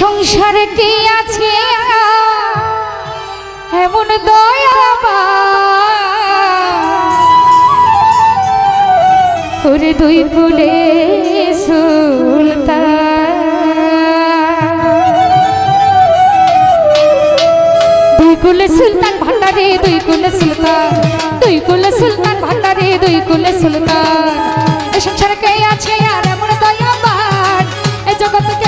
সংসারে কি আছে? এমন দয়া ওরে দুই কুলে সুলতান। দুই কুলে সুলতান ভান্ডারে, দুই কুলে সুলতান। দুই কুলে সুলতান ভান্ডারে, দুই কুলে সুলতান। এই সংসারে কে আছে আর এমন দয়াবান এই জগতে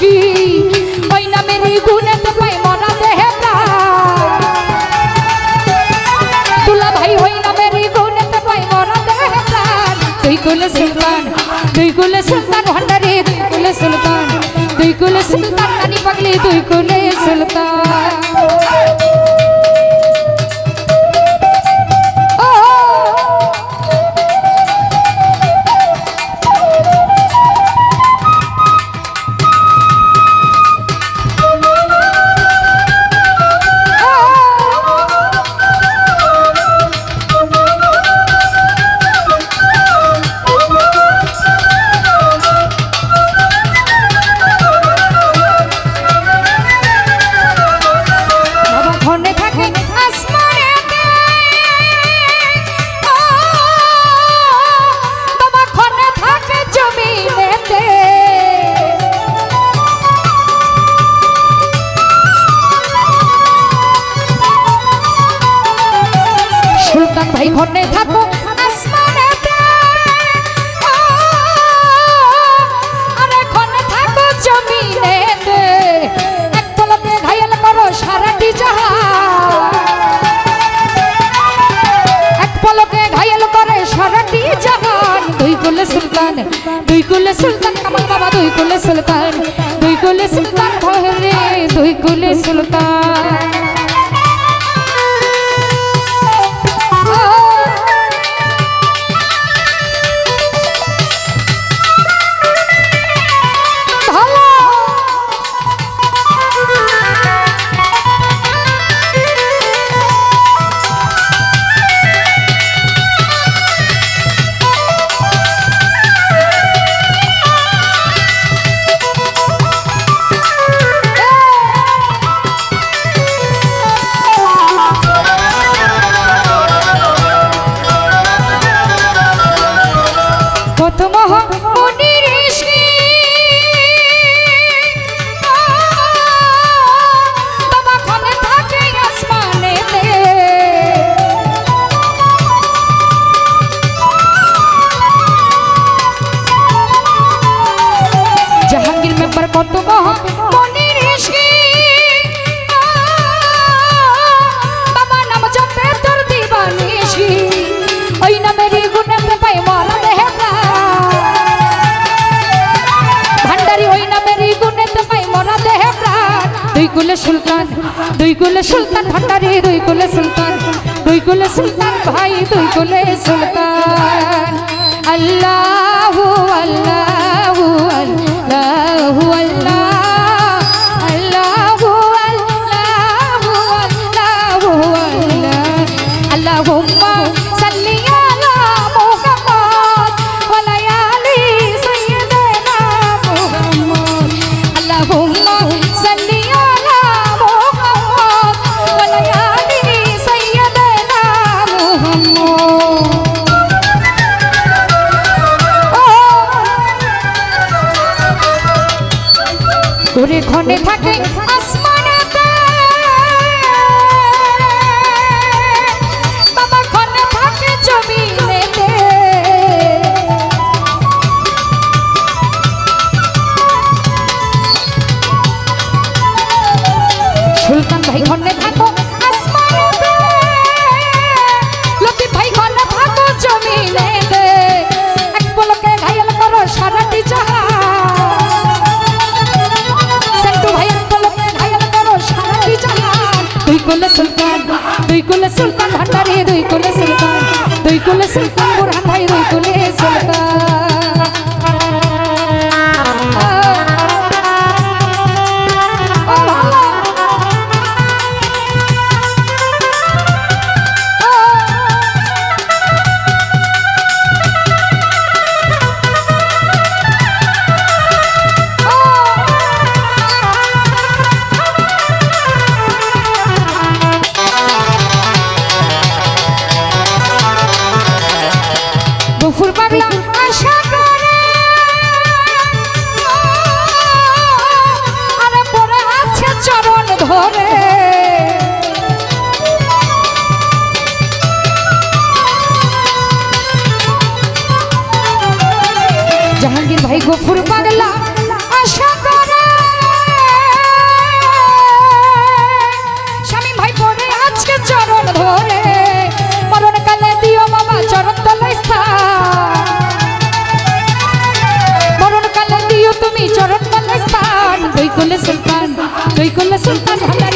দিবানিশি ওই নামের গুণে তো পাই মরা দেহে তুলা ভাই, ওই নামের গুণে তো পাই মরা দেহে তুই কুলে সুলতান তুই কুলে সুলতান ভান্ডারে তুই কুলে সুলতান তুই কুলে সুলতান নানি পাগলি তুই কুলে সুলতান। কুলে সুলতান দুই কুলে সুলতান ভরে দুই কুলে সুলতান কত মনির ঋষি বাবা নাম জপে তোর দিবানিশি ওই নামের গুণে পাই মরা দেহে ভান্ডারি, ওই নামের গুণে পাই মরা দেহে প্রাণ দুই কুলে সুলতান, দুই কুলে সুলতান ভান্ডারি, দুই কুলে সুলতান, দুই কুলে সুলতান ভাই, দুই কুলে সুলতান। আল্লাহু আল্লাহু। মুহাম্মদ ওরে ঘনে থাকে Yes. জাহাঙ্গীর ভাই গফুর পাগলা, আশা করে। স্বামী ভাই পড়ে আজকে চরণ ধরে মরণ কালে দিও বাবা চরণ তলায় স্থান। মরণ কালে দিও তুমি চরণ তলায় স্থান। দই কোলে সুলতান দই কোলে সুলতান ভাতারি